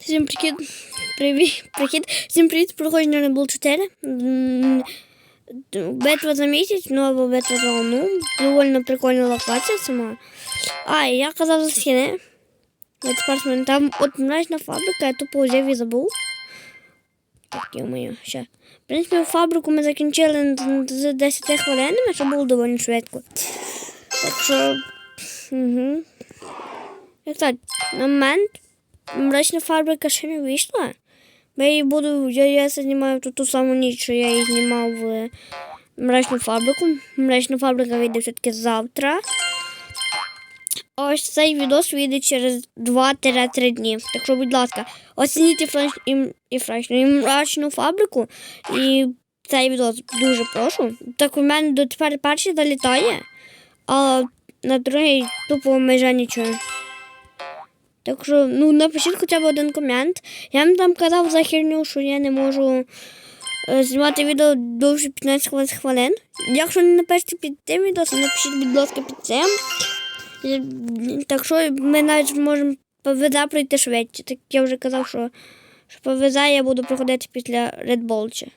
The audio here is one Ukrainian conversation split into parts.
Всім прихід. Привіт. Прихід. Всім привіт. Проходження на Bull 4. М, Битва за місяць, або битва за луну. Довольно прикольна локація сама. А, я казав за. Я тепер смотрю, там от мрачна фабрика, я тупо взяв і забув. Так, йо-моє, ще. В принципі, фабрику ми закінчили з 10 хвилинами, що було доволі швидко. Так що. Угу. Так, на момент мрачна фабрика ще не вийшла. Я її буду, я, я знімаю тут ту саму ніч, що я її знімав в мрачну фабрику. Мрачна фабрика вийде все-таки завтра. Ось цей відос вийде через 2-3 дні. Так що, будь ласка, оцініть і франч і, і франчну, і мрачну фабрику. І цей відос дуже прошу. Так у мене дотепер перший залітає, а на другий тупо майже нічого. Так що, ну, напишіть хоча б один комент. Я вам там казав за херню, що я не можу е, знімати відео довше 15 хвилин. Якщо не напишете під тим відео, то напишіть, будь ласка, під цим. І, Так що ми навіть зможемо ПВЗ пройти швидше. Так я вже казав, що, що ПВЗ я буду проходити після Bull.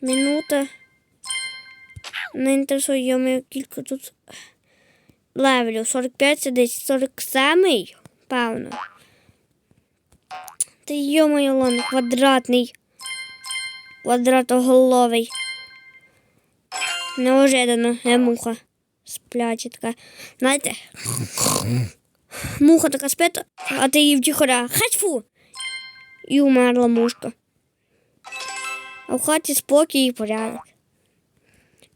Минута. Не інтересує, йому кілька тут левелів. 45 це десь 47, певно. Та йо-моє лон, квадратний. Квадратоголовий. Неожиданно, я муха. Спляче така. Знаєте? Муха така спить, а ти її втіхора. Хачфу! І умерла мушка. А в хаті спокій і порядок.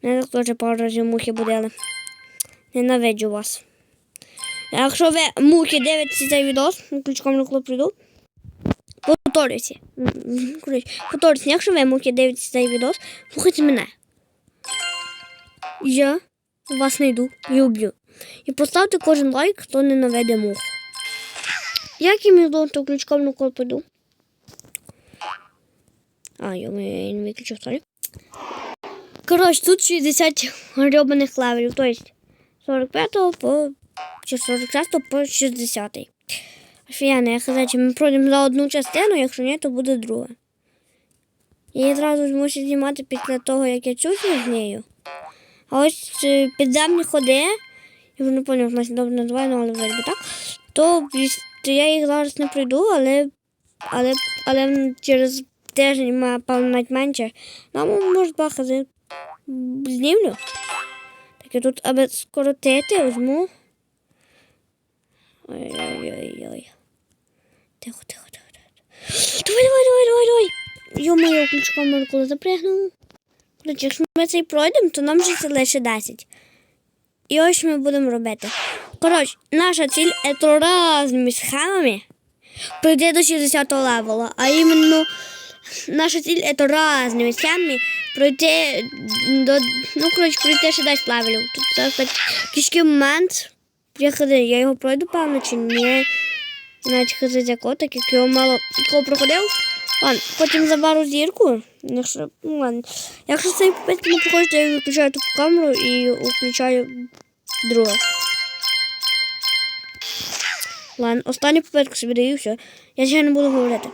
Мене так теж пару разів мухи будили. Ненавиджу вас. Якщо ви мухи дивитеся цей відос, ключком на прийду. Повторюйся. Коротше, Повторюйся, якщо ви мухи дивитеся цей відос, слухайте мене. Я вас знайду і уб'ю. І поставте кожен лайк, хто ненавиде мух. Як я міг то ключком на прийду? А, я не виключив, сорі. Коротше, тут 60 гребаних левелів, то есть 45 по чи 46 по 60. Офігенно, я казав, чи ми пройдемо за одну частину, якщо ні, то буде друга. Я одразу змушу знімати після того, як я чую з нею. А ось е, підземні ходи, я вже не пам'ятаю, як нас добре називає, але вроді так, то, то я їх зараз не пройду, але, але, але через тиждень, певно, навіть менше. Ну, може, два хази знімлю. Я тут, аби скоротити, візьму. Ой-ой-ой-ой. Тихо, тихо, тихо, тихо. Давай, давай, давай, давай, давай. Йо-моє, ключком мене коли запрягнув. Короче, якщо ми цей пройдемо, то нам вже лише 10. І ось ми будемо робити. Коротше, наша ціль це разними схемами пройти до 60 левела. А іменно наша ціль це разними схемами пройти до. Ну, коротше, пройти ще 10 левелів. Тут це так кішки момент. Я я його пройду, певно, чи ні. Навіть ходи з якого, так як його мало кого проходив. Ладно, потім заберу зірку. Якщо, ну, ладно. Якщо цей попитки не проходить, я виключаю ту камеру і включаю другу. Ладно, останню попитку собі даю, все. Я ще не буду говорити.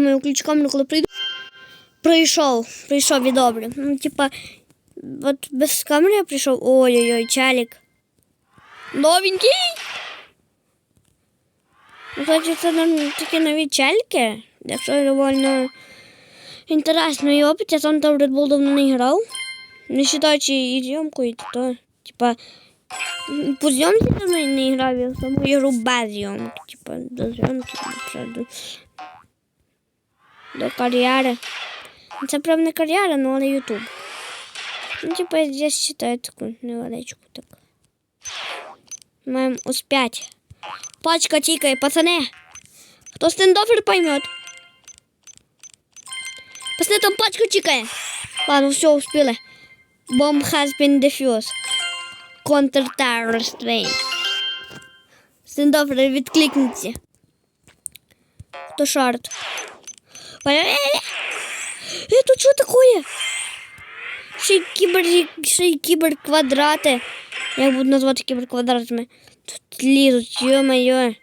Йо, включу камеру, коли прийду. Прийшов, прийшов і добре. Ну, типа, от без камери я прийшов. Ой-ой-ой, челік. Новенький? Ну, кстати, це нам такі нові чельки. Якщо довольно інтересно і опит, я сам там Red Bull давно не грав. Не вважаючи і зйомкою, то, то типа, по зйомці давно не грав, я саму ігру без зйомки. Типа, до зйомки, до, до, до кар'єри. Це правда не кар'єра, ну але Ютуб. Ну, типа, я здесь читаю таку невеличку так. Маємо ось 5. Пачка тікає, пацани. Хто стендофер поймет. Пацани, там пачка тікає. Ладно, все, успіли. Bomb has been defused. Counter-terrorist train. Стендофер, відкликніться. Хто шарт? Ой-ой-ой. Е, тут що таке? Ще й кібер, ще й кіберквадрати. Як буду назвати кіберквадратами? Тут лізуть, йо-моє.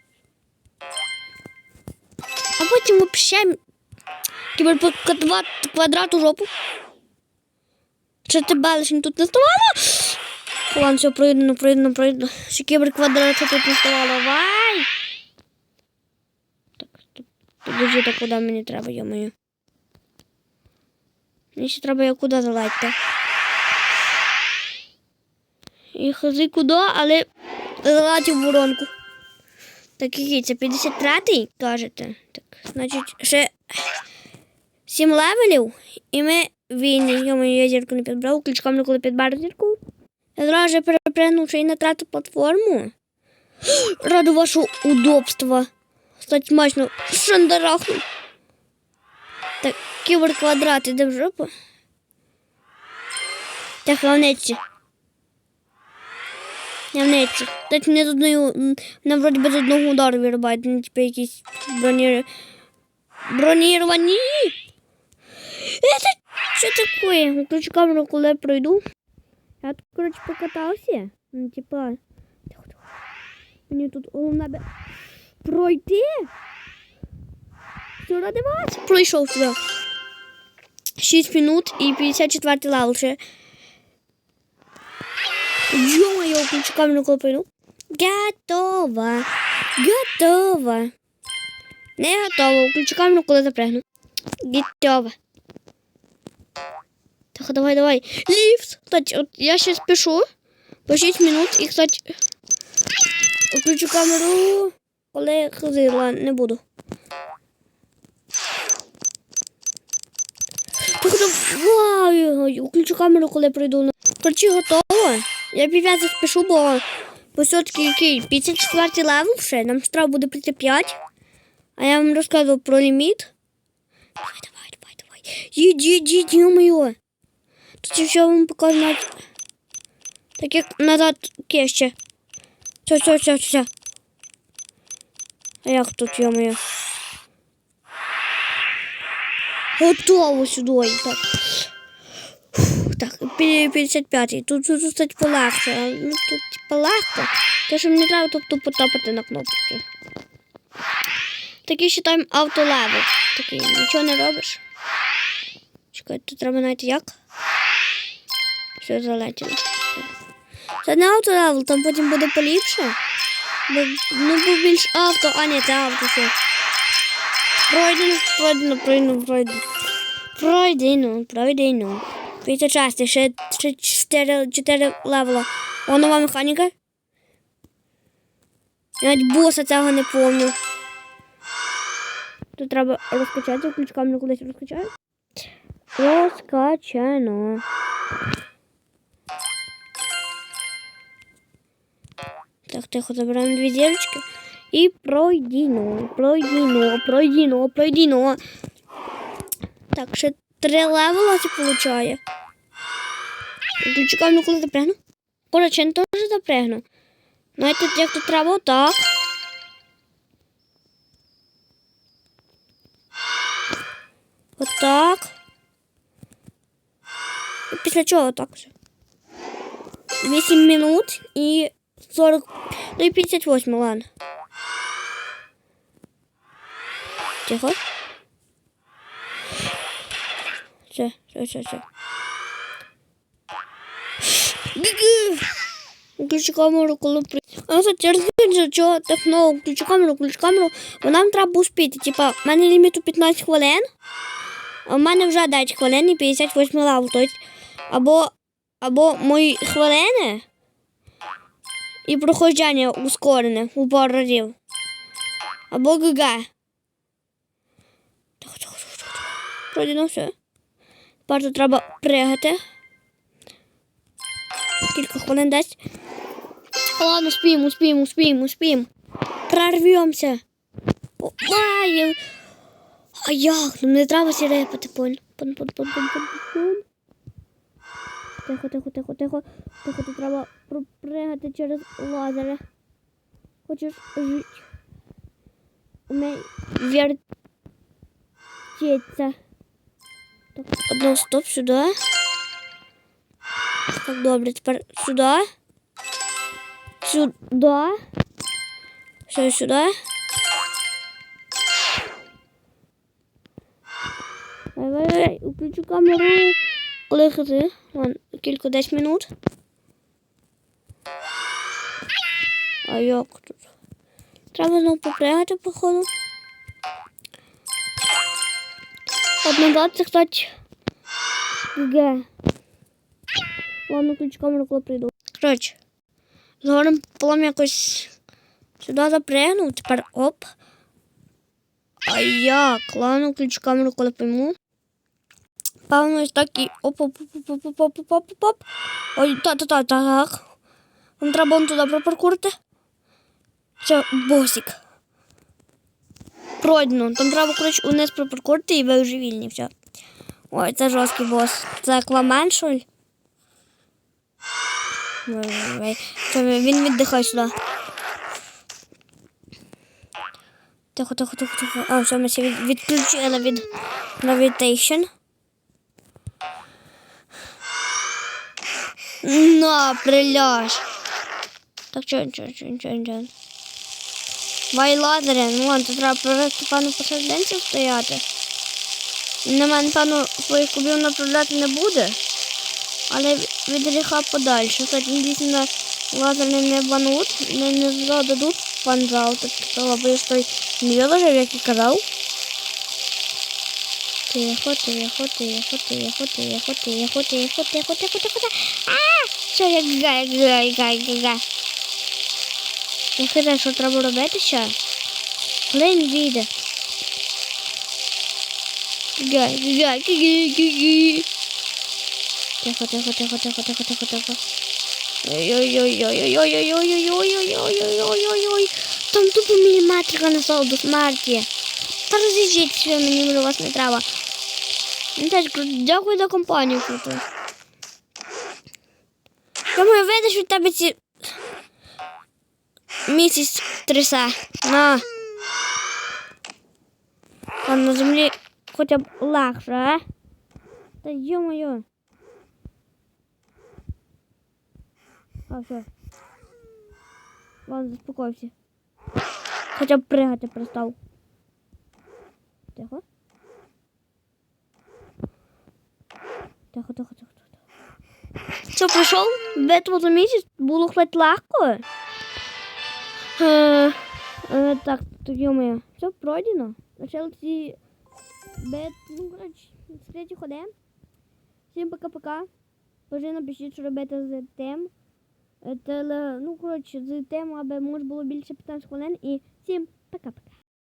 А потім взагалі кіберквадрат квадрат у жопу. Чи ти балишень тут не ставало? Ладно, все, пройдено, пройдено, пройдено. Ще кіберквадрат тут не ставало. Вай! Подожди, так куди мені треба, йо-моє. Мені ще треба я куди залазити. І хази куди, але в воронку. Так, який це 53-й, кажете? Так, значить, ще 7 левелів, і ми вільні. Йому я зірку не підбрав, ключком не коли підбар зірку. Я зразу же перепригнув й на трету платформу. Раду вашого удобства. Стать смачно шандарахну. Так, кіберквадрат іде в жопу. Так, хавнеться. Хавнеться. Так не з одною, м, не вроді без одного удару вирубають, ну, типу якісь броні... броніровані. Це що таке? Включу камеру, коли я пройду. Я тут, коротше, покатався. Ну, типа. Мені тут головне би пройти. Все ради вас. Пройшов сюди. 6 минут і 54 левел ще. Включу камеру, коли пройду. Готова. Готова. Не готова. Включу камеру, коли запрягну. Готова. Так, давай, давай. Лифт. Кстати, от я сейчас пишу. По 6 минут. І, кстати, включу камеру, коли ходила, не буду. Давай. Включу камеру, коли прийду. на- Короче, готово. Я пів'язок спішу, бо, бо все-таки який 54 левел ще. Нам треба буде прийти 5. А я вам розказував про ліміт. Давай, давай, давай, давай. Їдь, їдь, ё-моё. Тут ще вам покажу. Так як назад ще. Все, все, все, все. Як тут, ё-моё? Готово сюди. Так. Так, пі- 55-й. Тут, тут, полегше. Ну, тут типа легко. Те, що мені треба тобто потопити на кнопочки. Такий ще там автолевел. Такий, нічого не робиш. Чекай, тут треба знайти як. Все залетіло. Це не автолевел, там потім буде поліпше. Ну, бо більш авто, а ні, це авто все. Пройдено, пройдено, пройдено, пройдено. Пройдено, пройдено. Після части, ще, ще 4, 4 левела. О, нова механіка. Навіть боса цього не помню. Тут треба розкачати, включ камеру кудись розкачаю. Розкачано. Так, тихо, забираємо дві зірочки. І пройдіно, пройдіно, пройдіно, пройдіно. Так, ще три левела це получає. Чекаємо, коли запрягну. Коротше, я теж запрягну. Знаєте, як тут треба отак. Отак. Після чого отак все. 8 минут і 40. Ну і 58, ладно. Тихо. Все, все, все, все. Включи камеру, коли при... А ну, кстати, розкажи, чого так много. Включи камеру, включи камеру. Бо нам треба успіти. Типа, в мене ліміт у 15 хвилин, а в мене вже 10 хвилин і 58 лаву. Тобто, або, або мої хвилини і проходження ускорене у пару разів. Або ГГ. Пройдено все. Тепер треба пригати. Кілька хвилин дасть. Ладно, успеем, успеем, успеем, успеем. Прорвемся. О, Ай, а як? Ну не треба сірепати, пон. Пон, пон, пон, пон, пон, пон. Тихо, тихо, тихо, тихо. Тихо, тут треба пропригати через лазери. Хочеш жити? У мене вертеться. Так, Одну стоп сюди. Так, добре, тепер сюди. Сюди. Все сюди. Давай, давай, включу камеру. Кликати. Вон, кілька 10 минут. А як тут? Треба знову попрягати, походу. От назад кстати, ГГ. Ладно, ключ камеру, коли прийду. Коротше, згодом полом якось сюди запрягнув, тепер оп. А як? Ладно, ключ камеру, коли пойму. Певно, ось так і оп оп оп оп оп оп оп оп Ой, та-та-та, так. Нам треба вон туди пропаркурити. Це босик. Пройдено. Там треба, коротше, униз пропаркурити і ви вже вільні. Все. Ой, це жорсткий бос. Це аквамен. Це він віддихає сюди. Тихо, тихо, тихо, тихо. А, все, ми всі від, відключили від Gravitation. На, приляж. Так, чо, чо, чо, чо, чо. Вай лазери, ну ладно, тут треба провести пану посерединці стояти. На мене, пану, своїх кубів направляти не буде. Але від гріха подальше. Кстати, дійсно лазерний не банут, не, не зададуть панзал, так того, бо я ж той не виложив, як і казав. Тихо, тихо, тихо, тихо, тихо, тихо, тихо, тихо, тихо, тихо. А! Що я гай, гай, гай, гай. Я хитаю, що треба робити ще. Він вийде. Гай, гай, гай, гай, гай. Тихо, тихо, тихо, тихо, тихо, тихо, тихо. Ой-ой-ой-ой-ой-ой-ой-ой-ой-ой-ой-ой-ой-ой-ой. Там тупо міліметрика на соло до смерті. Та розійдіть ви, мені вас не треба. Дякую за компанію круто. Я маю видиш від тебе ці місяць трясе. На. Там на землі хоча б легше, а? Та йо-моє. А, все. Ладно, заспокойся. Хоча б пригати перестав. Тихо. Тихо, тихо, тихо, тихо. Що, пройшов? Битву за місяць було хоч легко. Е, е, так, то йомає. Все пройдено. Почали ці бит, ну, коротше, скриті ходи. Всім пока-пока. Пожи напишіть, що робити з тим. Е, Теле, ну, коротше, з тим, аби може було більше 15 хвилин. І всім пока-пока.